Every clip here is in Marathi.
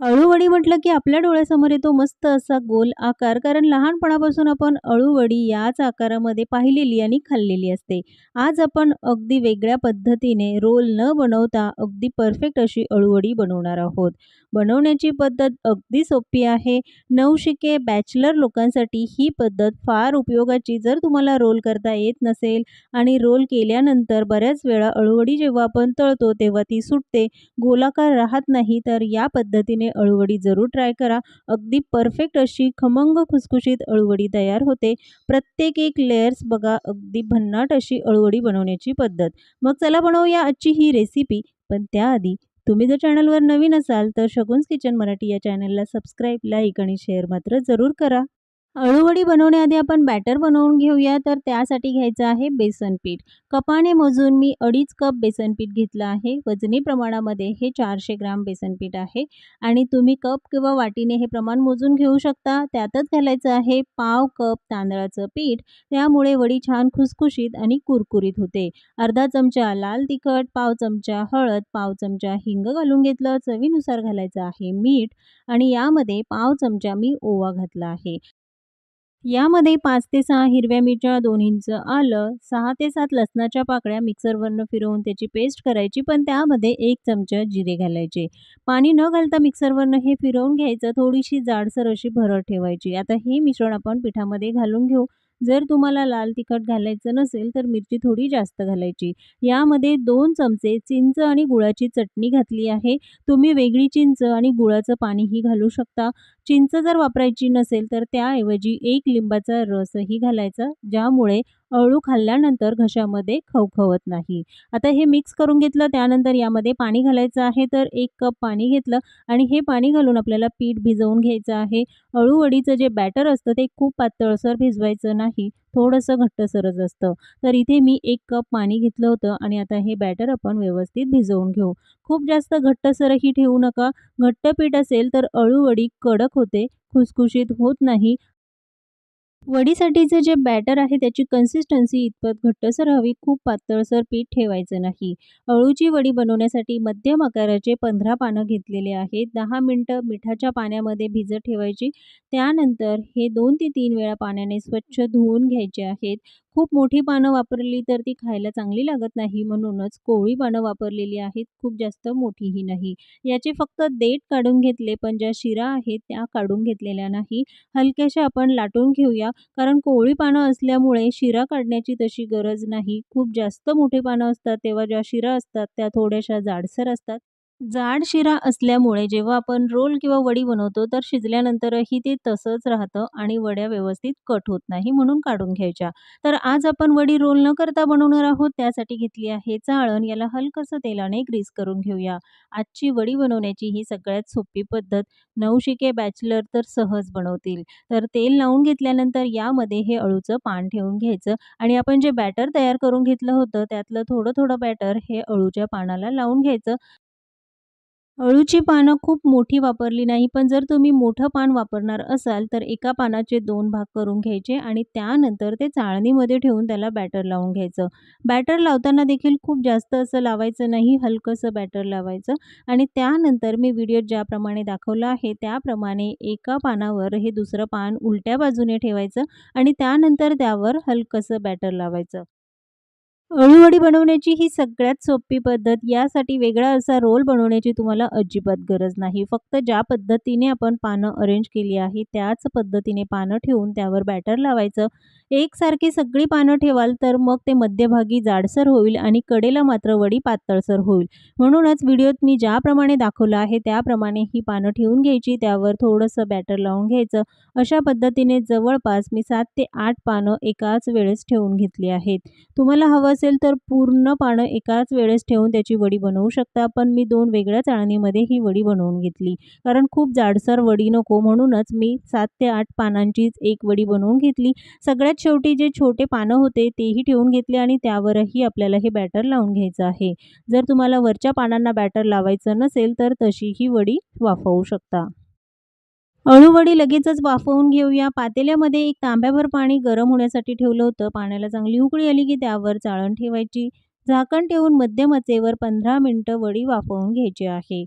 अळूवडी म्हटलं की आपल्या डोळ्यासमोर येतो मस्त असा गोल आकार कारण लहानपणापासून आपण अळूवडी याच आकारामध्ये पाहिलेली आणि खाल्लेली असते. आज आपण अगदी वेगळ्या पद्धतीने रोल न बनवता अगदी परफेक्ट अशी अळूवडी बनवणार आहोत. बनवण्याची पद्धत अगदी सोपी आहे. नवशिके बॅचलर लोकांसाठी ही पद्धत फार उपयोगाची जर तुम्हाला रोल करता येत नसेल आणि रोल केल्यानंतर बऱ्याच वेळा अळूवडी जेव्हा आपण तळतो तेव्हा ती सुटते, गोलाकार राहत नाही, तर या पद्धतीने अळूवडी जरूर ट्राय करा. अगदी परफेक्ट अशी खमंग खुसखुशीत अळूवडी तयार होते. प्रत्येक एक लेयर्स बघा अगदी भन्नाट अशी अळूवडी बनवण्याची पद्धत. मग चला बनवूया आजची ही रेसिपी. पण त्याआधी तुम्ही जर चॅनलवर नवीन असाल तर शगुन्स किचन मराठी या चॅनलला सबस्क्राईब, लाईक आणि शेअर मात्र जरूर करा. अळूवडी बनवण्याआधी आपण बॅटर बनवून घेऊया. तर त्यासाठी घ्यायचं आहे बेसन पीठ. कपाने मोजून मी अडीच कप बेसन पीठ घेतलं आहे. वजनी प्रमाणामध्ये हे चारशे ग्राम बेसन पीठ आहे आणि तुम्ही कप किंवा वाटीने हे प्रमाण मोजून घेऊ शकता. त्यातच घालायचं आहे पाव कप तांदळाचं पीठ. त्यामुळे वडी छान खुसखुशीत आणि कुरकुरीत होते. अर्धा चमचा लाल तिखट, पाव चमचा हळद, पाव चमचा हिंग घालून घेतलं. चवीनुसार घालायचं आहे मीठ आणि यामध्ये पाव चमचा मी ओवा घातला आहे. यामध्ये पाच ते सहा हिरव्या मिरच्या, दोन इंच आलं, सहा ते सात लसणाच्या पाकळ्या मिक्सरवरनं फिरवून त्याची पेस्ट करायची, पण त्यामध्ये एक चमचा जिरे घालायचे. पाणी न घालता मिक्सरवरनं हे फिरवून घ्यायचं. थोडीशी जाडसर अशी भरड ठेवायची. आता हे मिश्रण आपण पिठामध्ये घालून घेऊ. जर तुम्हाला लाल तिखट घालायचं नसेल तर मिरची थोडी जास्त घालायची. यामध्ये दोन चमचे चिंच आणि गुळाची चटणी घातली आहे. तुम्ही वेगळी चिंच आणि गुळाचं पाणीही घालू शकता. चिंच जर वापरायची नसेल तर त्याऐवजी एक लिंबाचा रसही घालायचा, ज्यामुळे अळू खाल्ल्यानंतर घशामध्ये खवखवत नाही. आता हे मिक्स करून घेतलं. त्यानंतर यामध्ये पाणी घालायचं आहे. तर एक कप पाणी घेतलं आणि हे पाणी घालून आपल्याला पीठ भिजवून घ्यायचं आहे. अळूवडीचं जे बॅटर असतं ते खूप पातळसर भिजवायचं नाही, थोडंसं घट्टसरच असतं. तर इथे मी एक कप पाणी घेतलं होतं आणि आता हे बॅटर आपण व्यवस्थित भिजवून घेऊ. खूप जास्त घट्टसरही ठेवू नका. घट्ट पीठ असेल तर अळूवडी कडक होते, खुसखुशीत होत नाही. वडीसाठीचं जे बॅटर आहे त्याची कन्सिस्टन्सी इतपत घट्टसर हवी, खूप पातळसर पीठ ठेवायचं नाही. अळूची वडी बनवण्यासाठी मध्यम आकाराचे 15 पानं घेतलेले आहेत. दहा मिनटं मिठाच्या पाण्यामध्ये भिजत ठेवायची. त्यानंतर हे दोन ते तीन वेळा पाण्याने स्वच्छ धुवून घ्यायचे आहेत. खूप मोठी पानं वापरली तर ती खायला चांगली लागत नाही, म्हणूनच कोवळी पानं वापरलेली आहेत, खूप जास्त मोठीही नाही. याचे फक्त देठ काढून घेतले, पण ज्या शिरा आहेत त्या काढून घेतलेल्या नाही. हलक्याशा आपण लाटून घेऊया, कारण कोवळी पानं असल्यामुळे शिरा काढण्याची तशी गरज नाही. खूप जास्त मोठी पानं असतात तेव्हा ज्या शिरा असतात त्या थोड्याशा जाडसर असतात. जाड शिरा असल्यामुळे जेव्हा आपण रोल किंवा वडी बनवतो तर शिजल्यानंतरही ते तसंच राहतं आणि वड्या व्यवस्थित कट होत नाही, म्हणून काढून घ्यायच्या. तर आज आपण वडी रोल न करता बनवणार आहोत. त्यासाठी घेतली आहे चाळण. याला हलकसं तेलाने ग्रीस करून घेऊया. आजची वडी बनवण्याची ही सगळ्यात सोपी पद्धत. नवशिके बॅचलर तर सहज बनवतील. तर तेल लावून घेतल्यानंतर यामध्ये हे अळूचं पान ठेवून घ्यायचं आणि आपण जे बॅटर तयार करून घेतलं होतं त्यातलं थोडं-थोडं बॅटर हे अळूच्या पानाला लावून घ्यायचं. अळूची पानं खूप मोठी वापरली नाही, पण जर तुम्ही मोठं पान वापरणार असाल तर एका पानाचे दोन भाग करून घ्यायचे आणि त्यानंतर ते चाळणीमध्ये ठेवून त्याला बॅटर लावून घ्यायचं. बॅटर लावताना देखील खूप जास्त असं लावायचं नाही, हलकंसं बॅटर लावायचं आणि त्यानंतर मी व्हिडिओत ज्याप्रमाणे दाखवलं आहे त्याप्रमाणे एका पानावर हे दुसरं पान उलट्या बाजूने ठेवायचं आणि त्यानंतर त्यावर हलकंसं बॅटर लावायचं. अळूवडी बनवण्याची ही सगळ्यात सोपी पद्धत. यासाठी वेगळा असा रोल बनवण्याची तुम्हाला अजिबात गरज नाही. फक्त ज्या पद्धतीने आपण पानं अरेंज केली आहे त्याच पद्धतीने पानं ठेवून त्यावर बॅटर लावायचं. एकसारखी सगळी पानं ठेवाल तर मग ते मध्यभागी जाडसर होईल आणि कडेला मात्र वडी पातळसर होईल. म्हणूनच व्हिडिओत मी ज्याप्रमाणे दाखवलं आहे त्याप्रमाणे ही पानं ठेवून घ्यायची. त्यावर थोडंसं बॅटर लावून घ्यायचं. अशा पद्धतीने जवळपास मी सात ते आठ पानं एकाच वेळेस ठेवून घेतली आहेत. तुम्हाला हवं असेल तर पूर्ण पानं एकाच वेळेस ठेवून त्याची वडी बनवू शकता, पण मी दोन वेगळ्या चाळणीमध्ये ही वडी बनवून घेतली. कारण खूप जाडसर वडी नको म्हणूनच मी सात ते आठ पानांचीच एक वडी बनवून घेतली. सगळ्यात शेवटी जे छोटे पानं होते तेही ठेवून घेतले आणि त्यावरही आपल्याला हे बॅटर लावून घ्यायचं आहे. जर तुम्हाला वरच्या पानांना बॅटर लावायचं नसेल तर तशी ही वडी वाफवू शकता. अळूवडी लगेचच वाफवून घेऊया. पातेल्यामध्ये एक तांब्याभर पाणी गरम होण्यासाठी ठेवलं होतं. पाण्याला चांगली उकळी आली की त्यावर चाळण ठेवायची. झाकण ठेवून मध्यम आचेवर 15 मिनिटं वडी वाफवून घ्यायची आहे.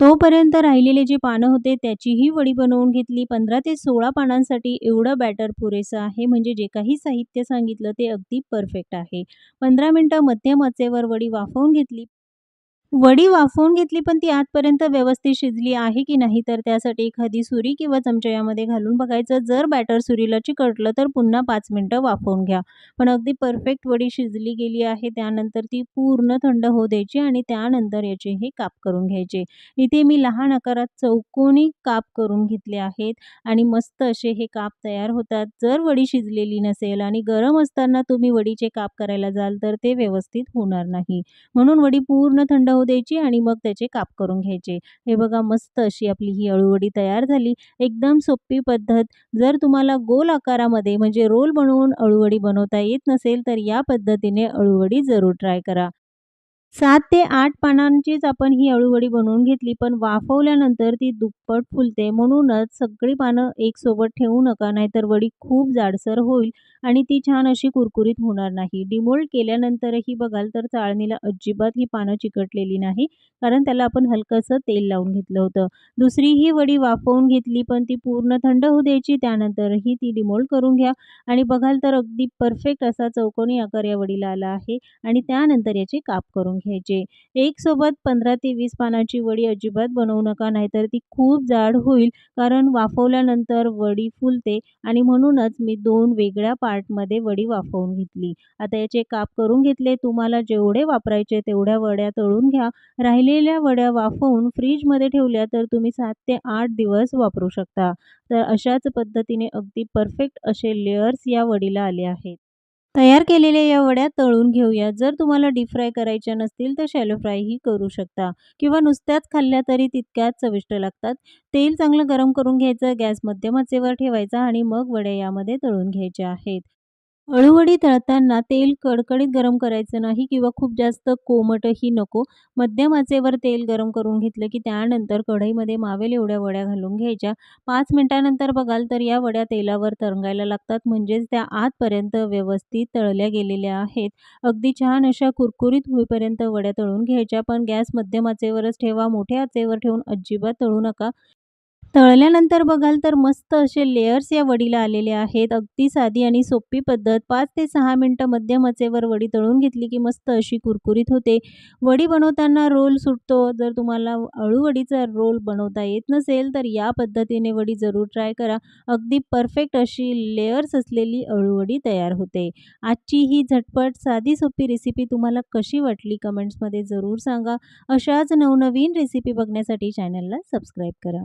तोपर्यंत राहिलेले जे पानं होते त्याचीही वडी बनवून घेतली. 15 ते 16 पानांसाठी एवढं बॅटर पुरेसं आहे. म्हणजे जे काही साहित्य सांगितलं ते अगदी परफेक्ट आहे. पंधरा मिनटं मध्यम आचेवर वडी वाफवून घेतली. वडी वाफवून घेतली पण ती आतपर्यंत व्यवस्थित शिजली आहे की नाही तर त्यासाठी एखादी सुरी किंवा चमचा यामध्ये घालून बघायचं. जर बॅटर सुरीला चिकटलं तर पुन्हा पाच मिनटं वाफवून घ्या. पण अगदी परफेक्ट वडी शिजली गेली आहे. त्यानंतर ती पूर्ण थंड होऊ द्यायची आणि त्यानंतर याचे हे काप करून घ्यायचे. इथे मी लहान आकारात चौकोनी काप करून घेतले आहेत आणि मस्त असे हे काप तयार होतात. जर वडी शिजलेली नसेल आणि गरम असताना तुम्ही वडीचे काप करायला जाल तर ते व्यवस्थित होणार नाही. म्हणून वडी पूर्ण थंड होऊ द्यायची आणि मग त्याचे काप करून घ्यायचे. हे बघा मस्त अशी आपली ही अळूवडी तयार झाली. एकदम सोपी पद्धत. जर तुम्हाला गोल आकारामध्ये म्हणजे रोल बनवून अळूवडी बनवता येत नसेल तर या पद्धतीने अळूवडी जरूर ट्राय करा. सात ते आठ पानांचीच आपण ही अळूवडी बनवून घेतली पण वाफवल्यानंतर ती दुप्पट फुलते. म्हणूनच सगळी पानं एकसोबत ठेवू नका नाहीतर वडी खूप जाडसर होईल आणि ती छान अशी कुरकुरीत होणार नाही. डिमोल्ड केल्यानंतरही बघाल तर चाळणीला अजिबात ही पानं चिकटलेली नाही कारण त्याला आपण हलकंसं तेल लावून घेतलं होतं. दुसरी ही वडी वाफवून घेतली पण ती पूर्ण थंड होऊ द्यायची. त्यानंतरही ती डिमोल्ड करून घ्या आणि बघाल तर अगदी परफेक्ट असा चौकोनी आकार या वडीला आला आहे आणि त्यानंतर याचे काप करून घ्यायचे. एकसोबत 15 ते वीस पानाची वडी अजिबात बनवू नका नाहीतर ती खूप जाड होईल कारण वाफवल्यानंतर वडी फुलते आणि म्हणूनच मी दोन वेगळ्या पार्टमध्ये वडी वाफवून घेतली. आता याचे काप करून घेतले. तुम्हाला जेवढे वापरायचे तेवढ्या वड्या तळून घ्या. राहिलेल्या वड्या वाफवून फ्रीजमध्ये ठेवल्या तर तुम्ही सात ते आठ दिवस वापरू शकता. तर अशाच पद्धतीने अगदी परफेक्ट असे लेयर्स या वडीला आले आहेत. तयार केलेल्या या वड्या तळून घेऊया. जर तुम्हाला डीप फ्राय करायच्या नसतील तर शॅलो फ्रायही करू शकता किंवा नुसत्याच खाल्ल्या तरी तितक्याच चविष्ट लागतात. तेल चांगलं गरम करून घ्यायचं. गॅस मध्यम आचेवर ठेवायचा आणि मग वड्या यामध्ये तळून घ्यायच्या आहेत. अळूवडी तळताना तेल कडकडीत गरम करायचं नाही किंवा खूप जास्त कोमटही नको. मध्यम आचेवर तेल गरम करून घेतलं की त्यानंतर कढईमध्ये मावेल एवढ्या वड्या घालून घ्यायच्या. पाच मिनिटानंतर बघाल तर या वड्या तेलावर तरंगायला लागतात म्हणजेच त्या आतपर्यंत व्यवस्थित तळल्या गेलेल्या आहेत. अगदी छान अशा कुरकुरीत होईपर्यंत वड्या तळून घ्यायच्या पण गॅस मध्यम आचेवरच ठेवा. मोठ्या आचेवर ठेवून अजिबात तळू नका. तळल्यानंतर बघाल तर मस्त असे लेयर्स या वडीला आलेले आहेत. अगदी साधी आणि सोपी पद्धत. पाच ते सहा मिनटं मध्यम आचेवर वडी तळून घेतली की मस्त अशी कुरकुरीत होते. वडी बनवताना रोल सुटतो. जर तुम्हाला अळूवडीचा रोल बनवता येत नसेल तर या पद्धतीने वडी जरूर ट्राय करा. अगदी परफेक्ट अशी लेयर्स असलेली अळूवडी तयार होते. आजची ही झटपट साधी सोपी रेसिपी तुम्हाला कशी वाटली कमेंट्समध्ये जरूर सांगा. अशाच नवनवीन रेसिपी बघण्यासाठी चॅनलला सबस्क्राईब करा.